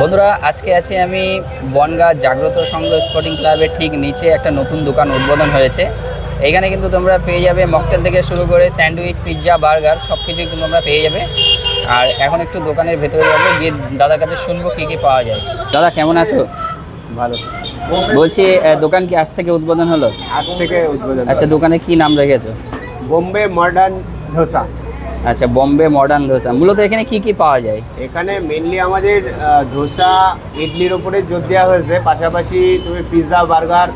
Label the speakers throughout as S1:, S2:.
S1: বন্ধুরা আজকে আছি আমি বনগা জাগ্রত সংঘ স্পোর্টিং ক্লাবের ঠিক নিচে একটা নতুন দোকান উদ্বোধন হয়েছে। এখানে কিন্তু তোমরা পেয়ে যাবে মকটেল থেকে শুরু করে স্যান্ডউইচ পিৎজা বার্গার সব কিছুই কিন্তু তোমরা পেয়ে যাবে। আর এখন একটু দোকানের ভেতরে যাব গিয়ে দাদার কাছে শুনব কী কী পাওয়া যায়। দাদা কেমন আছো?
S2: ভালো।
S1: বলছি দোকান কি আজ থেকে উদ্বোধন হলো?
S2: আজ থেকে উদ্বোধন
S1: আচ্ছা দোকানে কি নাম রেখেছো?
S2: বোম্বে মডার্ন ধোসা।
S1: আচ্ছা বম্বে মডার্ন ধোসা। মূলত এখানে কি কি পাওয়া যায়?
S2: এখানে মেনলি আমাদের ধোসা ইডলির ওপরে জোর দেওয়া হয়েছে। পাশাপাশি তুমি pizza burger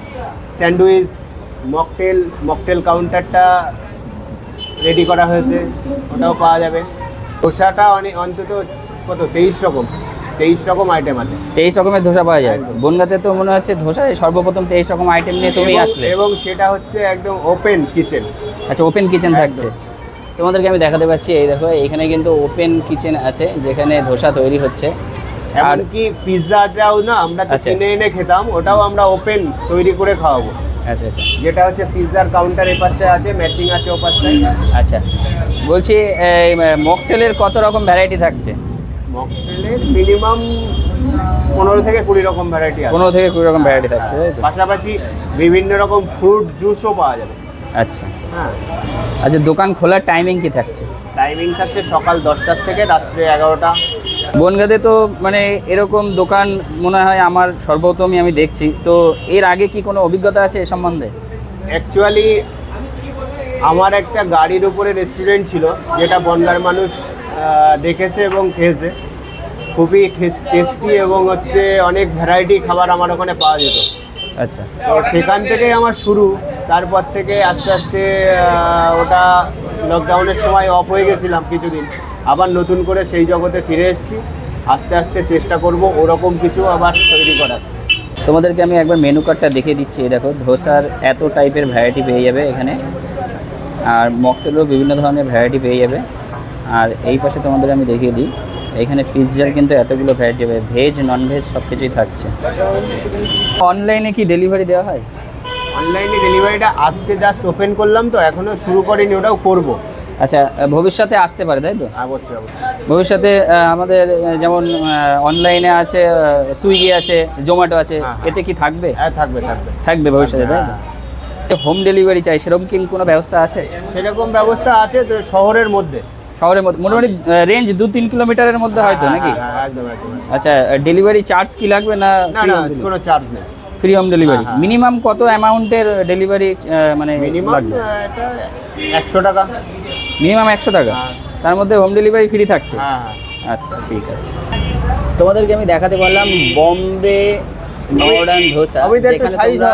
S2: sandwich mocktail mocktail কাউন্টারটা ready করা হয়েছে। ওটাও পাওয়া যাবে। ধোসাটা অনেক অন্তত কত? তেইশ রকম। তেইশ রকম আইটেম আছে।
S1: তেইশ রকমের ধোসা পাওয়া যায়। বনগাতে তো মনে হচ্ছে ধোসায় সর্বপ্রথম তেইশ রকম আইটেম নিয়ে তুমি আসলে।
S2: এবং সেটা হচ্ছে একদম ওপেন কিচেন
S1: আচ্ছা ওপেন কিচেন থাকছে। তোমাদেরকে আমি দেখাতে পাচ্ছি এই দেখো এখানে কিন্তু ওপেন কিচেন আছে যেখানে ধোসা তৈরি হচ্ছে। আর
S2: এমনকি পিৎজাটাও না আমরা তো
S1: আচ্ছা।
S2: কিনে এনে খেতাম ওটাও আমরা ওপেন তৈরি করে খাওয়াবো।
S1: আচ্ছা আচ্ছা।
S2: যেটা হচ্ছে পিৎজার কাউন্টার এই পাশটায় আছে ম্যাচিং আছে ও পাশটায়
S1: আচ্ছা। বলছি এই মকটেলের কত রকম ভ্যারাইটি থাকছে?
S2: মকটেলের মিনিমাম পনেরো থেকে কুড়ি রকম ভ্যারাইটি আছে।
S1: পনেরো থেকে কুড়ি রকম ভ্যারাইটি থাকছে
S2: পাশাপাশি বিভিন্ন রকম ফ্রুট জুসও পাওয়া যাবে।
S1: আচ্ছা। আচ্ছা।
S2: হ্যাঁ
S1: আচ্ছা দোকান খোলার টাইমিং কি থাকছে?
S2: টাইমিং থাকছে সকাল দশটার থেকে রাত্রে এগারোটা।
S1: বনগাঁদে তো মানে এরকম দোকান মনে হয় আমার সর্বপ্রথমই আমি দেখছি। তো এর আগে কি কোনো অভিজ্ঞতা আছে এ সম্বন্ধে?
S2: অ্যাকচুয়ালি আমার একটা গাড়ির উপরে রেস্টুরেন্ট ছিল যেটা বনগার মানুষ দেখেছে এবং খেয়েছে। খুবই টেস্টি এবং হচ্ছে অনেক ভ্যারাইটি খাবার আমার ওখানে পাওয়া যেত।
S1: আচ্ছা।
S2: তো সেখান থেকেই আমার শুরু। তারপর থেকে আস্তে আস্তে ওটা লকডাউনের সময় অফ হয়ে গেছিলাম কিছুদিন। আবার নতুন করে সেই জগতে ফিরে এসেছি। আস্তে আস্তে চেষ্টা করব ওরকম কিছু আবার তৈরি করার।
S1: তোমাদেরকে আমি একবার মেনু কার্ডটা দেখিয়ে দিচ্ছি। দেখো, ধোসার এত টাইপের ভ্যারাইটি পেয়ে যাবে এখানে। আর মকটেলও বিভিন্ন ধরনের ভ্যারাইটি পেয়ে যাবে। আর এই পাশে তোমাদের আমি দেখিয়ে দিই, এখানে পিৎজার কিন্তু এতগুলো ভ্যারাইটি হবে। ভেজ নন ভেজ সব কিছুই থাকছে। অনলাইনে কি ডেলিভারি দেওয়া হয়?
S2: অনলাইনে ডেলিভারিটা আজকে জাস্ট ওপেন করলাম তো এখনও শুরু করিনি ওটাও করব।
S1: আচ্ছা ভবিষ্যতে আসতে পারে তাই তো?
S2: অবশ্যই অবশ্যই।
S1: ভবিষ্যতে আমাদের যেমন অনলাইনে আছে সুইগি আছে জোম্যাটো আছে
S2: হ্যাঁ, হ্যাঁ।
S1: এতে কি থাকবে?
S2: হ্যাঁ থাকবে থাকবে।
S1: থাকবে ভবিষ্যতে তাই তো? হোম ডেলিভারি চাই সেরকম কি কোনো ব্যবস্থা আছে?
S2: সেরকম ব্যবস্থা আছে তো শহরের মধ্যে।
S1: শহরের মধ্যে মোটামুটি রেঞ্জ দু তিন কিলোমিটারের মধ্যে হয়তো
S2: হ্যাঁ,
S1: নাকি?
S2: হ্যাঁ, হ্যাঁ,
S1: আচ্ছা ডেলিভারি চার্জ কি লাগবে না
S2: কোনো চার্জ নেই।
S1: Free home delivery. মিনিমাম কত অ্যামাউন্টের ডেলিভারি মানে লাগবে?
S2: একশো টাকা।
S1: মিনিমাম একশো টাকা?
S2: হ্যাঁ।
S1: তার মধ্যে হোম ডেলিভারি ফ্রি থাকছে?
S2: হ্যাঁ হ্যাঁ।
S1: আচ্ছা ঠিক আছে। তোমাদেরকে আমি দেখাতে পারলাম বম্বে মডার্ন ধোসা যেখানে তোমরা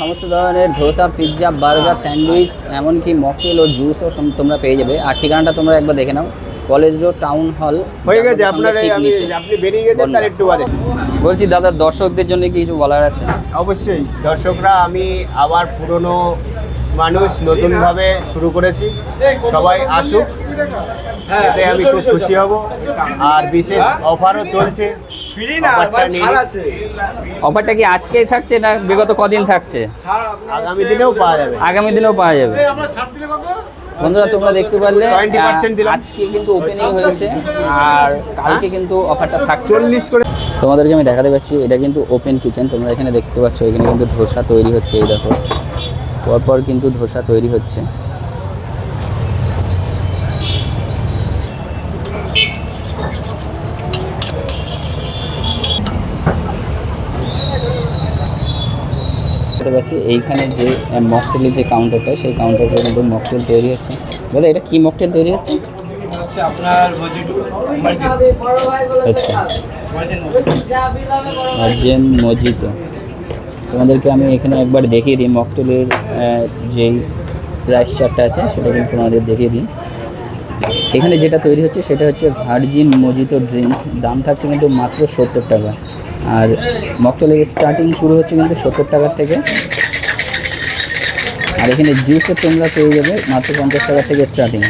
S1: সমস্ত ধরনের ধোসা পিৎজা বার্গার স্যান্ডউইচ এমনকি মকেল ও জুসও তোমরা পেয়ে যাবে। আর ঠিকানাটা তোমরা একবার দেখে নাও। কলেজ রোড টাউন হল
S2: হয়ে গেছে আপনার এই আমি আপনি বেরিয়ে গেছেন তার একটু বাদে।
S1: বলছি দাদা দর্শকদের জন্য কিছু বলার আছে?
S2: অবশ্যই দর্শকরা আমি আবার পুরনো মানুষ নতুনভাবে শুরু করেছি। সবাই আসুক এতে আমি খুব খুশি হব। আর বিশেষ অফারও চলছে। অফারটা
S1: কি আজকেই থাকছে না বিগত কদিন থাকছে?
S2: আগামী দিনেও পাওয়া যাবে।
S1: আগামী দিনেও পাওয়া যাবে। বন্ধুরা তোমরা দেখতে পারলে
S2: 20% দিলাম।
S1: আহ, আজকে কিন্তু ওপেনিং হয়েছে আর কালকে কিন্তু অফারটা থাকছে।
S2: চল্লিশ করে
S1: তোমাদেরকে আমি দেখাতে পাচ্ছি এটা কিন্তু ওপেন কিচেন তোমরা এখানে দেখতে পাচ্ছ এখানে কিন্তু ধোসা তৈরি হচ্ছে এই দেখো। পরপর কিন্তু ধোসা তৈরি হচ্ছে। দেখতে পাচ্ছি এইখানে যে মকটেলের যে কাউন্টারটা সেই কাউন্টারটা কিন্তু মকটেল তৈরি হচ্ছে। দাদা এটা কি মকটেল তৈরি হচ্ছে?
S3: আপনার
S1: আচ্ছা।
S3: মার্জিন
S1: তোমাদেরকে আমি এখানে একবার দেখিয়ে দিই মকটেলের যেই প্রাইস চার্টটা আছে সেটা কিন্তু তোমাদের দেখিয়ে দিই। এখানে যেটা তৈরি হচ্ছে সেটা হচ্ছে ভার্জিন মজিতো ড্রিঙ্ক দাম থাকছে কিন্তু মাত্র সত্তর টাকা। আর মকটেলের স্টার্টিং শুরু হচ্ছে কিন্তু সত্তর টাকার থেকে। আর এখানে জুসের তোমরা পেয়ে যাবে মাত্র পঞ্চাশ টাকা থেকে স্টার্টিং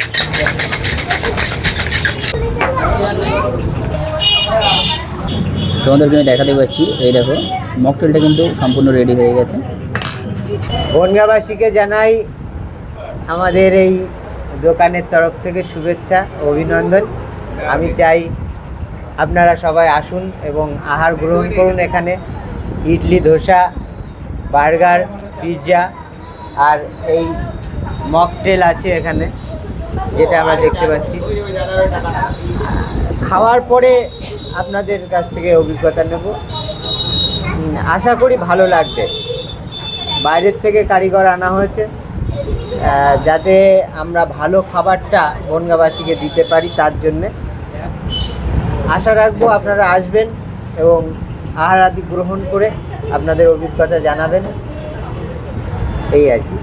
S1: তোমাদেরকে আমি দেখাতে পাচ্ছি, এই দেখো মকটেলটা কিন্তু সম্পূর্ণ রেডি হয়ে গেছে।
S4: বনগাবাসীকে জানাই আমাদের এই দোকানের তরফ থেকে শুভেচ্ছা, অভিনন্দন। আমি চাই আপনারা সবাই আসুন এবং আহার গ্রহণ করুন এখানে। ইডলি, ধোসা, বার্গার, পিৎজা আর এই মকটেল আছে এখানে, যেটা আমরা দেখতে পাচ্ছি। খাওয়ার পরে আপনাদের কাছ থেকে অভিজ্ঞতা নেব। আশা করি ভালো লাগবে। বাইরের থেকে কারিগর আনা হয়েছে। যাতে আমরা ভালো খাবারটা বনগাবাসীকে দিতে পারি তার জন্যে। আশা রাখব আপনারা আসবেন এবং আহার আদি গ্রহণ করে আপনাদের অভিজ্ঞতা জানাবেন। এই আর কি।